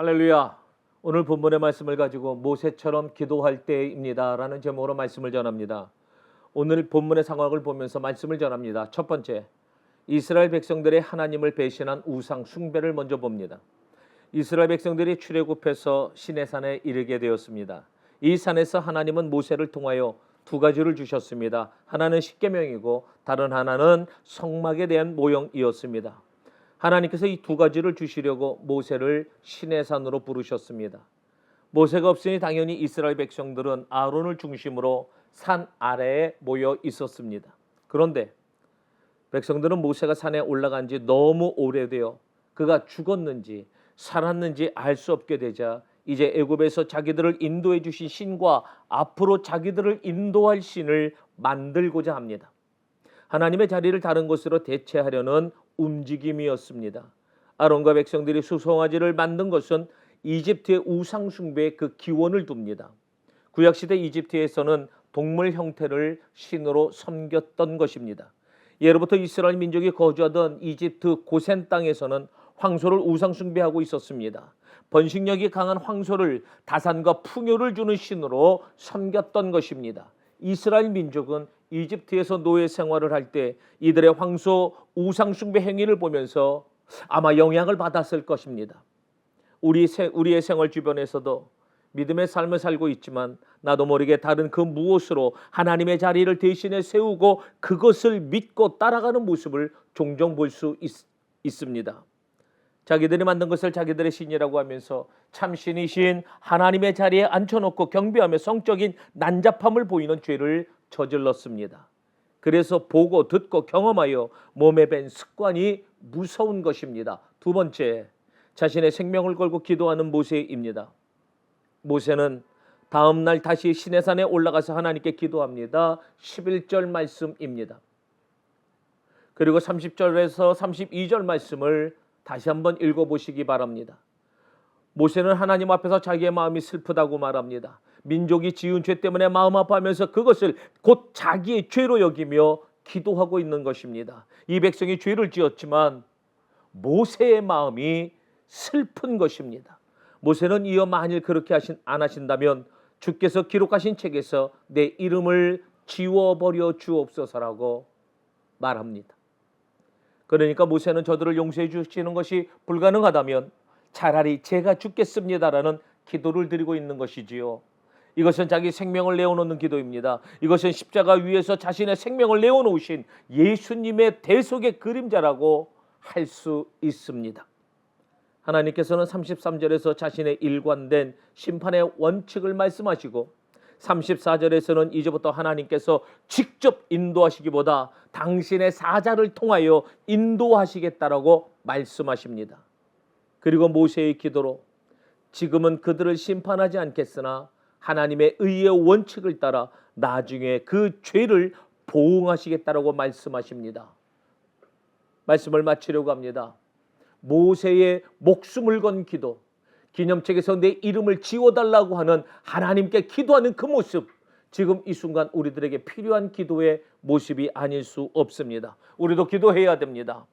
할렐루야. 오늘 본문의 말씀을 가지고 모세처럼 기도할 때입니다라는 제목으로 말씀을 전합니다. 오늘 본문의 상황을 보면서 말씀을 전합니다. 첫 번째, 이스라엘 백성들의 하나님을 배신한 우상 숭배를 먼저 봅니다. 이스라엘 백성들이 출애굽해서 시내산에 이르게 되었습니다. 이 산에서 하나님은 모세를 통하여 두 가지를 주셨습니다. 하나는 십계명이고 다른 하나는 성막에 대한 모형이었습니다. 하나님께서 이 두 가지를 주시려고 모세를 시내산으로 부르셨습니다. 모세가 없으니 당연히 이스라엘 백성들은 아론을 중심으로 산 아래에 모여 있었습니다. 그런데 백성들은 모세가 산에 올라간 지 너무 오래되어 그가 죽었는지 살았는지 알 수 없게 되자 이제 애굽에서 자기들을 인도해 주신 신과 앞으로 자기들을 인도할 신을 만들고자 합니다. 하나님의 자리를 다른 곳으로 대체하려는 움직임이었습니다. 아론과 백성들이 수송아지를 만든 것은 이집트의 우상 숭배의 그 기원을 둡니다. 구약 시대 이집트에서는 동물 형태를 신으로 섬겼던 것입니다. 예로부터 이스라엘 민족이 거주하던 이집트 고센 땅에서는 황소를 우상 숭배하고 있었습니다. 번식력이 강한 황소를 다산과 풍요를 주는 신으로 섬겼던 것입니다. 이스라엘 민족은 이집트에서 노예 생활을 할 때 이들의 황소 우상 숭배 행위를 보면서 아마 영향을 받았을 것입니다. 우리 세, 우리의 생활 주변에서도 믿음의 삶을 살고 있지만 나도 모르게 다른 그 무엇으로 하나님의 자리를 대신에 세우고 그것을 믿고 따라가는 모습을 종종 볼 수 있습니다. 자기들이 만든 것을 자기들의 신이라고 하면서 참 신이신 하나님의 자리에 앉혀놓고 경배하며 성적인 난잡함을 보이는 죄를 저질렀습니다. 그래서 보고 듣고 경험하여 몸에 밴 습관이 무서운 것입니다. 두 번째, 자신의 생명을 걸고 기도하는 모세입니다. 모세는 다음 날 다시 시내산에 올라가서 하나님께 기도합니다. 11절 말씀입니다. 그리고 30절에서 32절 말씀을 다시 한번 읽어 보시기 바랍니다. 모세는 하나님 앞에서 자기의 마음이 슬프다고 말합니다. 민족이 지은 죄 때문에 마음 아파하면서 그것을 곧 자기의 죄로 여기며 기도하고 있는 것입니다. 이 백성이 죄를 지었지만 모세의 마음이 슬픈 것입니다. 모세는 이어 만일 그렇게 하신 안 하신다면 주께서 기록하신 책에서 내 이름을 지워버려 주옵소서라고 말합니다. 그러니까 모세는 저들을 용서해 주시는 것이 불가능하다면 차라리 제가 죽겠습니다라는 기도를 드리고 있는 것이지요. 이것은 자기 생명을 내어놓는 기도입니다. 이것은 십자가 위에서 자신의 생명을 내어놓으신 예수님의 대속의 그림자라고 할 수 있습니다. 하나님께서는 33절에서 자신의 일관된 심판의 원칙을 말씀하시고 34절에서는 이제부터 하나님께서 직접 인도하시기보다 당신의 사자를 통하여 인도하시겠다라고 말씀하십니다. 그리고 모세의 기도로 지금은 그들을 심판하지 않겠으나 하나님의 의의 원칙을 따라 나중에 그 죄를 보응하시겠다라고 말씀하십니다. 말씀을 마치려고 합니다. 모세의 목숨을 건 기도, 기념책에서 내 이름을 지워달라고 하는 하나님께 기도하는 그 모습, 지금 이 순간 우리들에게 필요한 기도의 모습이 아닐 수 없습니다. 우리도 기도해야 됩니다.